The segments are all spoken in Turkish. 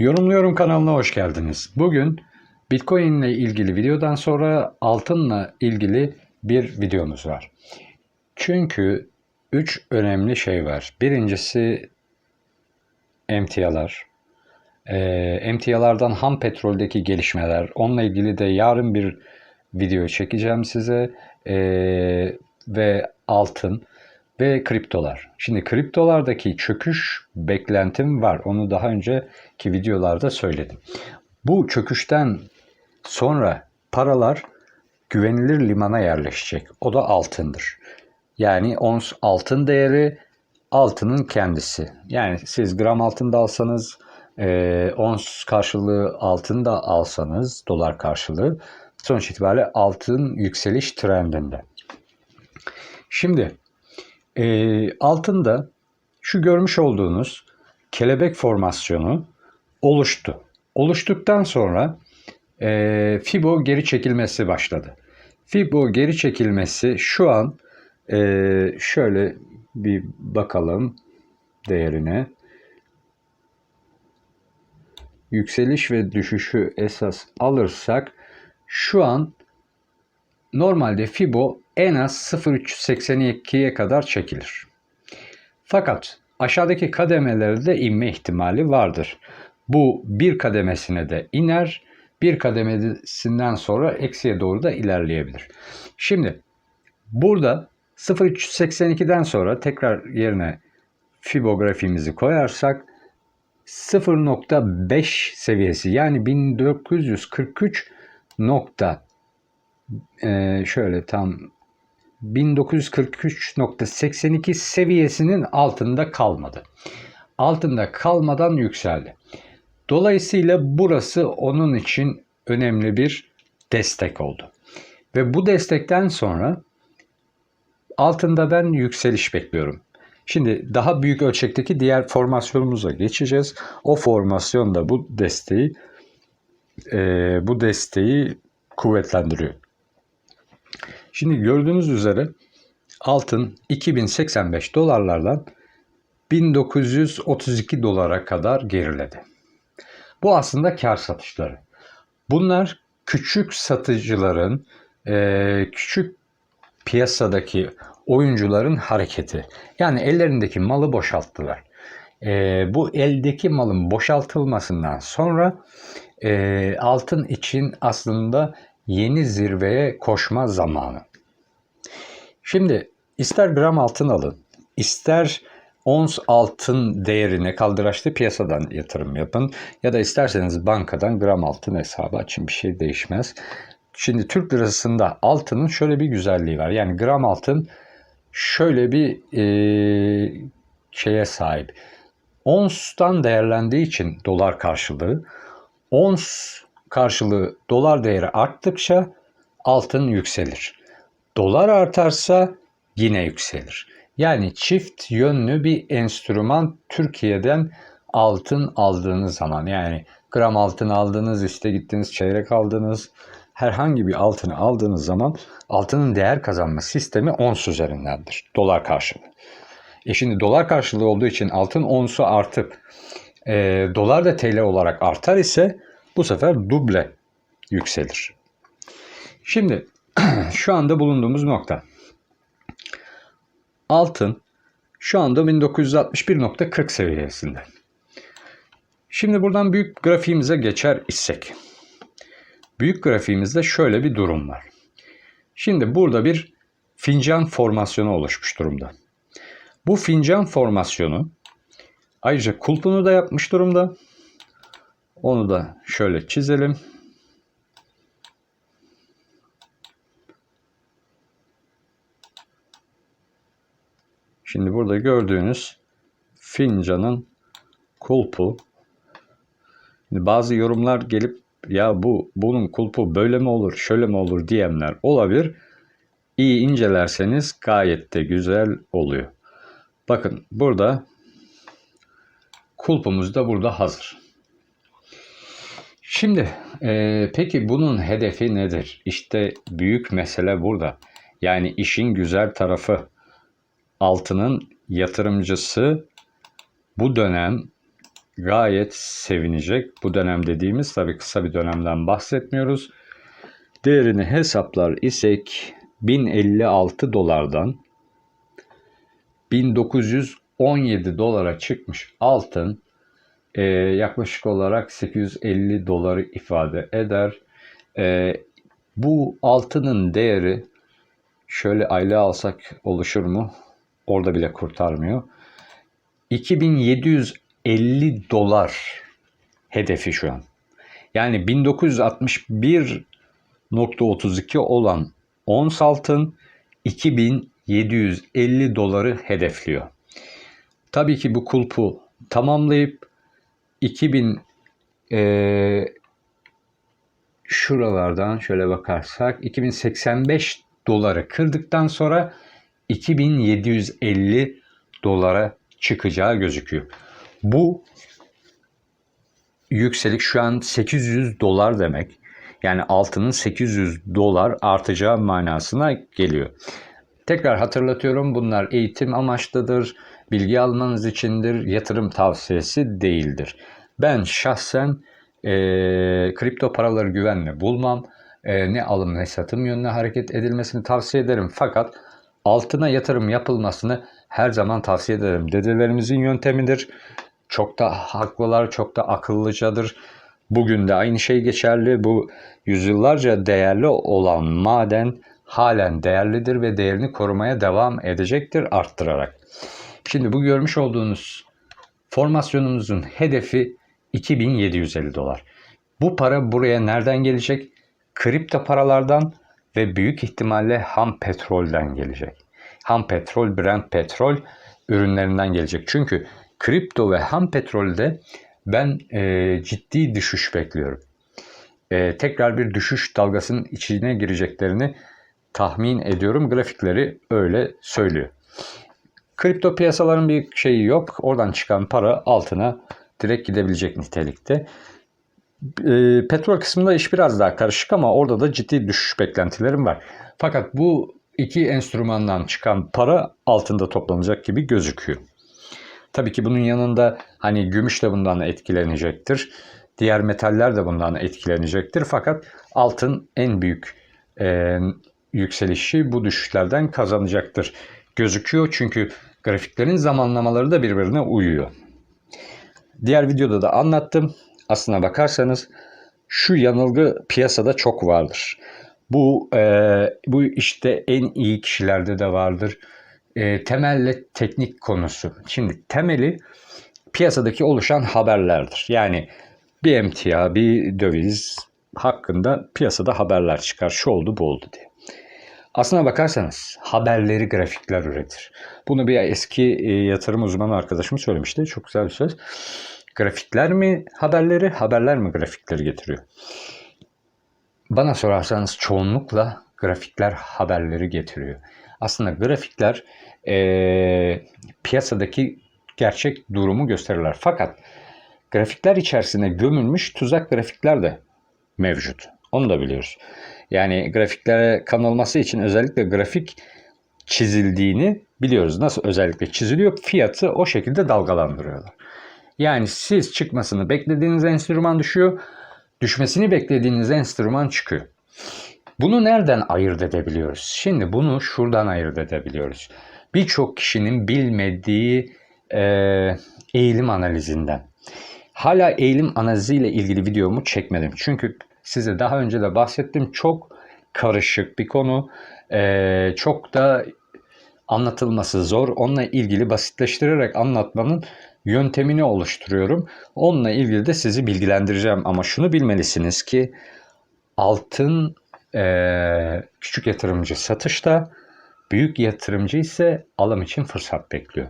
Yorumluyorum kanalına hoş geldiniz. Bugün Bitcoin ile ilgili videodan sonra altınla ilgili bir videomuz var. Çünkü 3 önemli şey var. Birincisi emtialar. Ee, emtialardan ham petroldeki gelişmeler. Onunla ilgili de yarın bir video çekeceğim size. Ee, ve altın ve kriptolar. Şimdi kriptolardaki çöküş beklentim var. Onu daha önceki videolarda söyledim. Bu çöküşten sonra paralar güvenilir limana yerleşecek. O da altındır. Yani ons altın değeri altının kendisi. Yani siz gram altın da alsanız, e, ons karşılığı altın da alsanız, dolar karşılığı sonuç itibariyle altın yükseliş trendinde. Şimdi e, altında şu görmüş olduğunuz kelebek formasyonu oluştu. Oluştuktan sonra e, Fibo geri çekilmesi başladı. Fibo geri çekilmesi şu an e, şöyle bir bakalım değerine. Yükseliş ve düşüşü esas alırsak şu an normalde Fibo en az 0.382'ye kadar çekilir. Fakat aşağıdaki kademelerde inme ihtimali vardır. Bu bir kademesine de iner, bir kademesinden sonra eksiye doğru da ilerleyebilir. Şimdi burada 0.382'den sonra tekrar yerine fibografimizi koyarsak 0.5 seviyesi yani 1943 nokta e, şöyle tam 1943.82 seviyesinin altında kalmadı. Altında kalmadan yükseldi. Dolayısıyla burası onun için önemli bir destek oldu. Ve bu destekten sonra altında ben yükseliş bekliyorum. Şimdi daha büyük ölçekteki diğer formasyonumuza geçeceğiz. O formasyonda bu desteği e, bu desteği kuvvetlendiriyor. Şimdi gördüğünüz üzere altın 2085 dolarlardan 1932 dolara kadar geriledi. Bu aslında kar satışları. Bunlar küçük satıcıların, e, küçük piyasadaki oyuncuların hareketi. Yani ellerindeki malı boşalttılar. E, bu eldeki malın boşaltılmasından sonra e, altın için aslında yeni zirveye koşma zamanı. Şimdi ister gram altın alın, ister ons altın değerine kaldıraçlı piyasadan yatırım yapın ya da isterseniz bankadan gram altın hesabı açın bir şey değişmez. Şimdi Türk lirasında altının şöyle bir güzelliği var. Yani gram altın şöyle bir e, şeye sahip. Ons'tan değerlendiği için dolar karşılığı ons karşılığı dolar değeri arttıkça altın yükselir. Dolar artarsa yine yükselir. Yani çift yönlü bir enstrüman Türkiye'den altın aldığınız zaman yani gram altın aldınız işte gittiniz çeyrek aldınız herhangi bir altını aldığınız zaman altının değer kazanma sistemi ons üzerindendir dolar karşılığı. E şimdi dolar karşılığı olduğu için altın onsu artıp e, dolar da TL olarak artar ise bu sefer duble yükselir. Şimdi şu anda bulunduğumuz nokta. Altın şu anda 1961.40 seviyesinde. Şimdi buradan büyük grafiğimize geçer isek. Büyük grafiğimizde şöyle bir durum var. Şimdi burada bir fincan formasyonu oluşmuş durumda. Bu fincan formasyonu ayrıca kulpunu da yapmış durumda. Onu da şöyle çizelim. Şimdi burada gördüğünüz fincanın kulpu. Bazı yorumlar gelip ya bu bunun kulpu böyle mi olur, şöyle mi olur diyenler olabilir. İyi incelerseniz gayet de güzel oluyor. Bakın burada kulpumuz da burada hazır. Şimdi e, peki bunun hedefi nedir? İşte büyük mesele burada. Yani işin güzel tarafı altının yatırımcısı bu dönem gayet sevinecek. Bu dönem dediğimiz tabii kısa bir dönemden bahsetmiyoruz. Değerini hesaplar isek 1056 dolardan 1917 dolara çıkmış altın e, yaklaşık olarak 850 doları ifade eder. E, bu altının değeri şöyle aylığı alsak oluşur mu? Orada bile kurtarmıyor. 2750 dolar hedefi şu an. Yani 1961.32 olan ons altın 2750 doları hedefliyor. Tabii ki bu kulpu tamamlayıp 2000 e, şuralardan şöyle bakarsak 2085 doları kırdıktan sonra 2750 dolara çıkacağı gözüküyor. Bu yükseliş şu an 800 dolar demek. Yani altının 800 dolar artacağı manasına geliyor. Tekrar hatırlatıyorum bunlar eğitim amaçlıdır, bilgi almanız içindir, yatırım tavsiyesi değildir. Ben şahsen e, kripto paraları güvenli bulmam. E, ne alım ne satım yönüne hareket edilmesini tavsiye ederim. Fakat altına yatırım yapılmasını her zaman tavsiye ederim. Dedelerimizin yöntemidir. Çok da haklılar, çok da akıllıcadır. Bugün de aynı şey geçerli. Bu yüzyıllarca değerli olan maden halen değerlidir ve değerini korumaya devam edecektir arttırarak. Şimdi bu görmüş olduğunuz formasyonumuzun hedefi 2750 dolar. Bu para buraya nereden gelecek? Kripto paralardan ve büyük ihtimalle ham petrolden gelecek. Ham petrol, Brent petrol ürünlerinden gelecek. Çünkü kripto ve ham petrolde ben e, ciddi düşüş bekliyorum. E, tekrar bir düşüş dalgasının içine gireceklerini tahmin ediyorum. Grafikleri öyle söylüyor. Kripto piyasaların bir şeyi yok. Oradan çıkan para altına direkt gidebilecek nitelikte. E, petrol kısmında iş biraz daha karışık ama orada da ciddi düşüş beklentilerim var. Fakat bu iki enstrümandan çıkan para altında toplanacak gibi gözüküyor. Tabii ki bunun yanında hani gümüş de bundan etkilenecektir. Diğer metaller de bundan etkilenecektir. Fakat altın en büyük e, yükselişi bu düşüşlerden kazanacaktır gözüküyor. Çünkü grafiklerin zamanlamaları da birbirine uyuyor. Diğer videoda da anlattım. Aslına bakarsanız şu yanılgı piyasada çok vardır. Bu e, bu işte en iyi kişilerde de vardır. E, temelle teknik konusu. Şimdi temeli piyasadaki oluşan haberlerdir. Yani bir emtia, bir döviz hakkında piyasada haberler çıkar. Şu oldu, bu oldu diye. Aslına bakarsanız haberleri grafikler üretir. Bunu bir eski e, yatırım uzmanı arkadaşım söylemişti. Çok güzel bir söz. Grafikler mi haberleri, haberler mi grafikleri getiriyor? Bana sorarsanız çoğunlukla grafikler haberleri getiriyor. Aslında grafikler e, piyasadaki gerçek durumu gösterirler. Fakat grafikler içerisine gömülmüş tuzak grafikler de mevcut. Onu da biliyoruz. Yani grafiklere kanılması için özellikle grafik çizildiğini biliyoruz. Nasıl özellikle çiziliyor? Fiyatı o şekilde dalgalandırıyorlar. Yani siz çıkmasını beklediğiniz enstrüman düşüyor. Düşmesini beklediğiniz enstrüman çıkıyor. Bunu nereden ayırt edebiliyoruz? Şimdi bunu şuradan ayırt edebiliyoruz. Birçok kişinin bilmediği e, eğilim analizinden. Hala eğilim analiziyle ilgili videomu çekmedim. Çünkü size daha önce de bahsettim. Çok karışık bir konu. E, çok da anlatılması zor. Onunla ilgili basitleştirerek anlatmanın yöntemini oluşturuyorum. Onunla ilgili de sizi bilgilendireceğim. Ama şunu bilmelisiniz ki altın e, küçük yatırımcı satışta, büyük yatırımcı ise alım için fırsat bekliyor.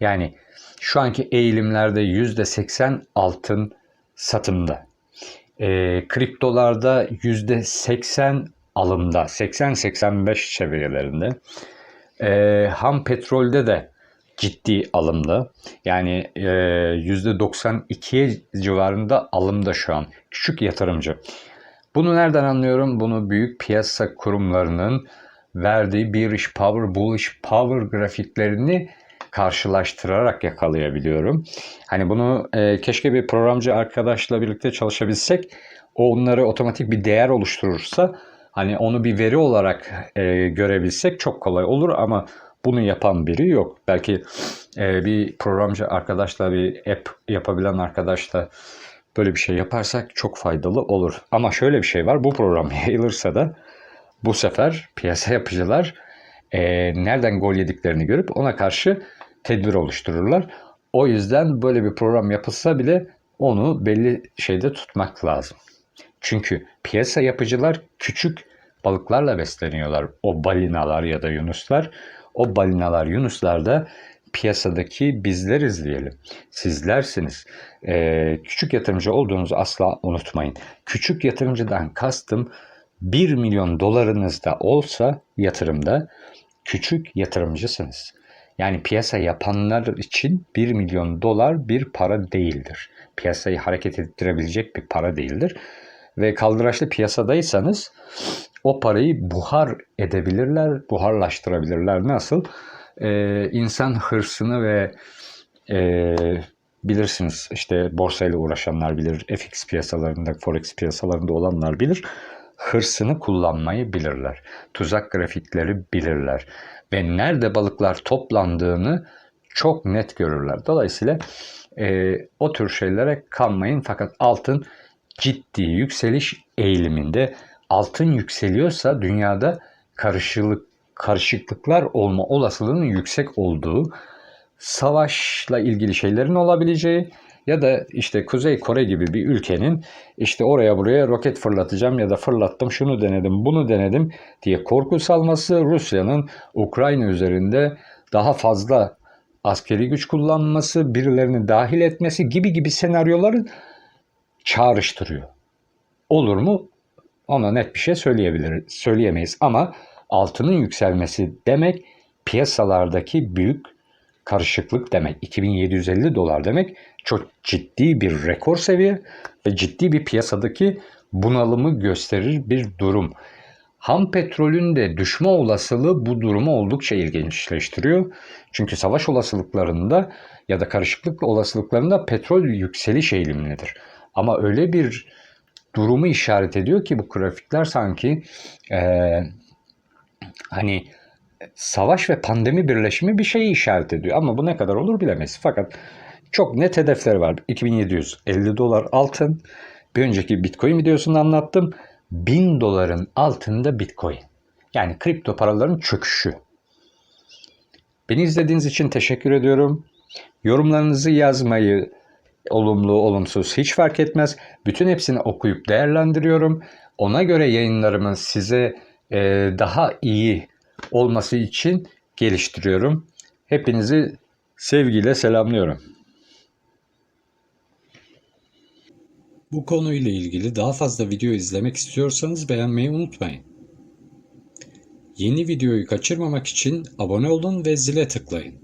Yani şu anki eğilimlerde %80 altın satımda. E, kriptolarda %80 alımda, 80-85 seviyelerinde. E, ham petrolde de ciddi alımda. Yani e, %92'ye civarında alımda şu an. Küçük yatırımcı. Bunu nereden anlıyorum? Bunu büyük piyasa kurumlarının verdiği bearish power, bullish power grafiklerini karşılaştırarak yakalayabiliyorum. Hani bunu e, keşke bir programcı arkadaşla birlikte çalışabilsek. O onları otomatik bir değer oluşturursa hani onu bir veri olarak e, görebilsek çok kolay olur ama bunu yapan biri yok. Belki e, bir programcı arkadaşla bir app yapabilen arkadaşla böyle bir şey yaparsak çok faydalı olur. Ama şöyle bir şey var. Bu program yayılırsa da bu sefer piyasa yapıcılar e, nereden gol yediklerini görüp ona karşı tedbir oluştururlar. O yüzden böyle bir program yapılsa bile onu belli şeyde tutmak lazım. Çünkü piyasa yapıcılar küçük balıklarla besleniyorlar. O balinalar ya da yunuslar. O balinalar, yunuslar da piyasadaki bizleriz diyelim. Sizlersiniz. Ee, küçük yatırımcı olduğunuzu asla unutmayın. Küçük yatırımcıdan kastım 1 milyon dolarınız da olsa yatırımda küçük yatırımcısınız. Yani piyasa yapanlar için 1 milyon dolar bir para değildir. Piyasayı hareket ettirebilecek bir para değildir. Ve kaldıraçlı piyasadaysanız o parayı buhar edebilirler, buharlaştırabilirler. Nasıl? Ee, insan hırsını ve e, bilirsiniz işte borsayla uğraşanlar bilir, FX piyasalarında, forex piyasalarında olanlar bilir. Hırsını kullanmayı bilirler. Tuzak grafikleri bilirler. Ve nerede balıklar toplandığını çok net görürler. Dolayısıyla e, o tür şeylere kanmayın. Fakat altın ciddi yükseliş eğiliminde. Altın yükseliyorsa dünyada karışıklık karışıklıklar olma olasılığının yüksek olduğu, savaşla ilgili şeylerin olabileceği ya da işte Kuzey Kore gibi bir ülkenin işte oraya buraya roket fırlatacağım ya da fırlattım şunu denedim bunu denedim diye korku salması Rusya'nın Ukrayna üzerinde daha fazla askeri güç kullanması, birilerini dahil etmesi gibi gibi senaryoları çağrıştırıyor. Olur mu? Ona net bir şey söyleyebilir, söyleyemeyiz ama altının yükselmesi demek piyasalardaki büyük karışıklık demek. 2750 dolar demek çok ciddi bir rekor seviye ve ciddi bir piyasadaki bunalımı gösterir bir durum. Ham petrolün de düşme olasılığı bu durumu oldukça ilginçleştiriyor. Çünkü savaş olasılıklarında ya da karışıklık olasılıklarında petrol yükseliş eğilimindedir. Ama öyle bir durumu işaret ediyor ki bu grafikler sanki ee, hani savaş ve pandemi birleşimi bir şeyi işaret ediyor. Ama bu ne kadar olur bilemeyiz. Fakat çok net hedefleri var. 2750 dolar altın. Bir önceki Bitcoin videosunda anlattım. 1000 doların altında Bitcoin. Yani kripto paraların çöküşü. Beni izlediğiniz için teşekkür ediyorum. Yorumlarınızı yazmayı, olumlu, olumsuz hiç fark etmez. Bütün hepsini okuyup değerlendiriyorum. Ona göre yayınlarımın size e, daha iyi olması için geliştiriyorum. Hepinizi sevgiyle selamlıyorum. Bu konuyla ilgili daha fazla video izlemek istiyorsanız beğenmeyi unutmayın. Yeni videoyu kaçırmamak için abone olun ve zile tıklayın.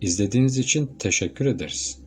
İzlediğiniz için teşekkür ederiz.